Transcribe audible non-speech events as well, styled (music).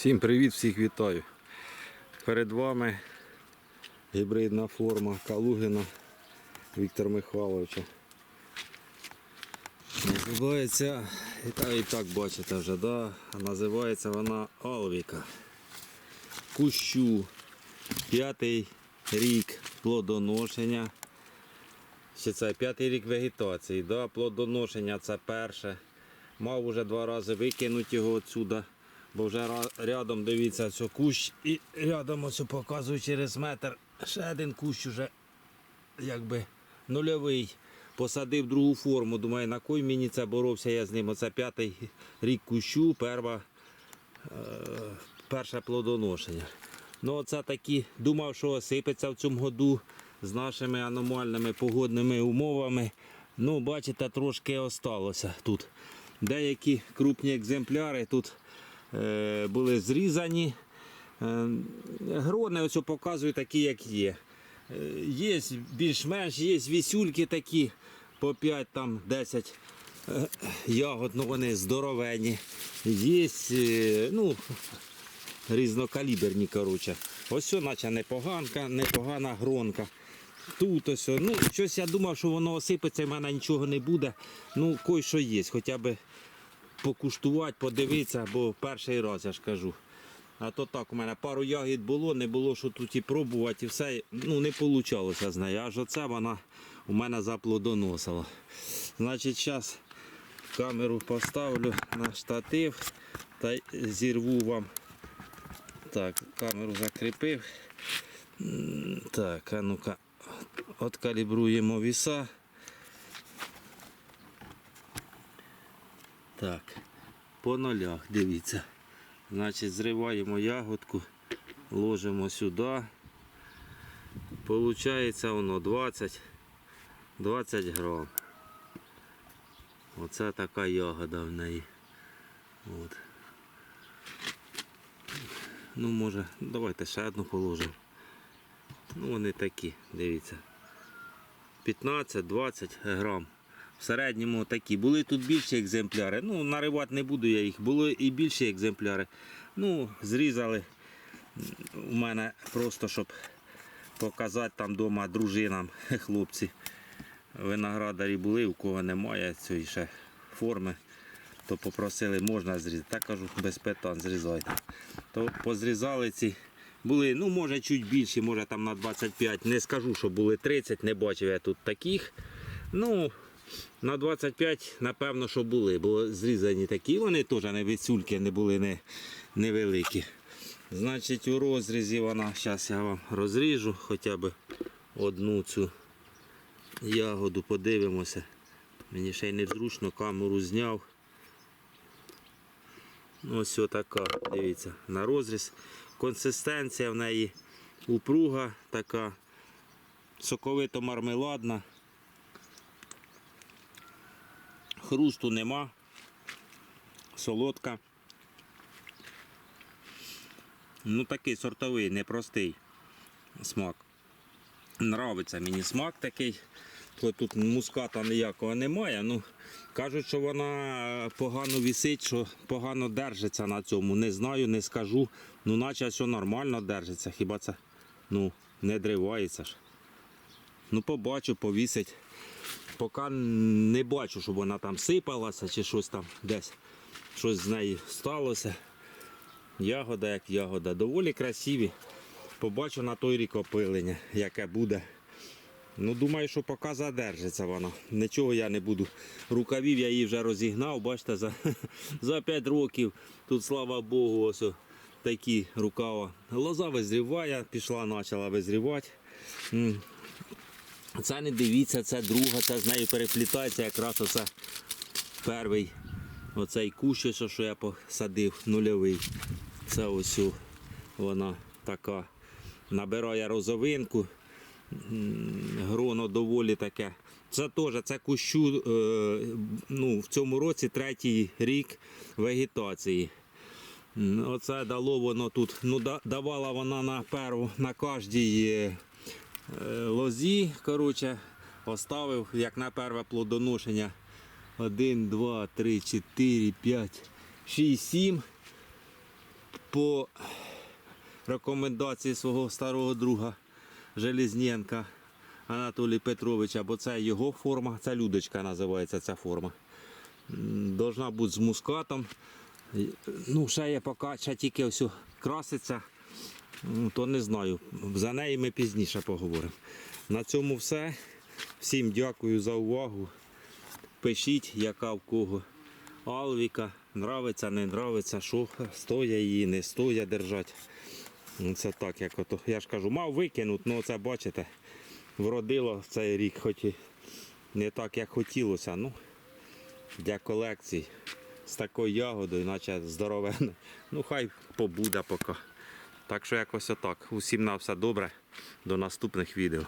Всім привіт, всіх вітаю. Перед вами гібридна форма Калугина Віктора Михайловича. Називається, та- і так бачите вже, да? називається вона Алвіка. Кущу. П'ятий рік плодоношення. Ще це п'ятий рік вегетації. Да? Плодоношення це перше. Мав уже два рази викинути його отсюда, бо вже рядом дивіться ось кущ і рядом ось показую через метр. Ще один кущ уже якби нульовий. Посадив другу форму. Думаю, на кой мені це боровся я з ним. Оце п'ятий рік кущу, перва, е, перше плодоношення. Ну, це такі, думав, що осипеться в цьому году з нашими аномальними погодними умовами. Ну, бачите, трошки осталося тут. Деякі крупні екземпляри тут були зрізані. Е, грони ось показую такі, як є. Е, Є більш-менш, є вісюльки такі по 5 там 10 е, ягод, ну вони здоровенні. Є е, ну, різнокаліберні. коротше. Ось наче непоганка, непогана гронка. Тут ось, ну, щось я думав, що воно осипеться, і в мене нічого не буде. Ну, кой що є, хоча б покуштувати, подивитися, бо перший раз я ж кажу. А то так у мене пару ягід було, не було що тут і пробувати, і все. Ну, не вийшло з нею. Аж оце вона у мене заплодоносила. Значить, зараз камеру поставлю на штатив та зірву вам. Так, камеру закріпив. Так, а ну-ка, откалібруємо віса. Так, по нолях, дивіться. Значить, зриваємо ягодку, ложимо сюди. Получається воно 20, 20 грам. Оце така ягода в неї. От. Ну, може, давайте ще одну положимо. Ну, вони такі, дивіться. 15-20 грам. В середньому такі. Були тут більші екземпляри. Ну, наривати не буду я їх. Були і більші екземпляри. Ну, зрізали у мене просто, щоб показати там вдома дружинам, (laughs) хлопці. Виноградарі були, у кого немає цієї ще форми, то попросили, можна зрізати. Так кажу, без питань зрізайте. То позрізали ці. Були, ну може чуть більші, може там на 25. Не скажу, що були 30, не бачив я тут таких. Ну, на 25, напевно, що були, бо зрізані такі. Вони теж не висюльки, не були не, невеликі. Значить, у розрізі вона, зараз я вам розріжу хоча б одну цю ягоду, подивимося. Мені ще й незручно, камеру зняв. Ось така, дивіться, на розріз. Консистенція в неї упруга така, соковито-мармеладна. Хрусту нема, солодка. Ну такий сортовий, непростий смак. Нравиться мені смак такий. Тут муската ніякого немає. Ну, кажуть, що вона погано вісить, що погано держиться на цьому. Не знаю, не скажу. Ну, наче все нормально держиться. Хіба це ну, не дривається ж. Ну, побачу, повісить. Поки не бачу, щоб вона там сипалася чи щось там десь щось з нею сталося. Ягода як ягода. Доволі красиві. Побачу на той рік опилення, яке буде. Ну, думаю, що поки задержиться вона. Нічого я не буду. Рукавів я її вже розігнав, бачите, за, (laughs) за 5 років. Тут, слава Богу, ось такі рукава. Лоза визріває, пішла, почала визрівати. Це не дивіться, це друга, це з нею переплітається якраз оце перший оцей кущ, що я посадив, нульовий. Це ось вона така набирає розовинку. Гроно доволі таке. Це теж це кущу е, ну, в цьому році третій рік вегетації. Оце дало воно тут. Ну, давала вона на перву на кожній е, лозі. Коротше, оставив як на перше плодоношення. 1, 2, 3, 4, 5, 6, 7. по рекомендації свого старого друга Железнєнка Анатолія Петровича, бо це його форма, це людочка називається ця форма. Должна бути з мускатом. Ну, ще є поки ще тільки ось краситься, то не знаю. За неї ми пізніше поговоримо. На цьому все. Всім дякую за увагу. Пишіть, яка в кого. Алвіка, нравиться, не нравиться, що стоя її, не стоя держати. Ну, Це так, як ото. Я ж кажу, мав викинути, ну це бачите, вродило цей рік, хоч і не так, як хотілося. Ну, для колекцій з такою ягодою, наче здоровенно. Ну, хай побуде поки. Так що якось отак. Усім на все добре. До наступних відео.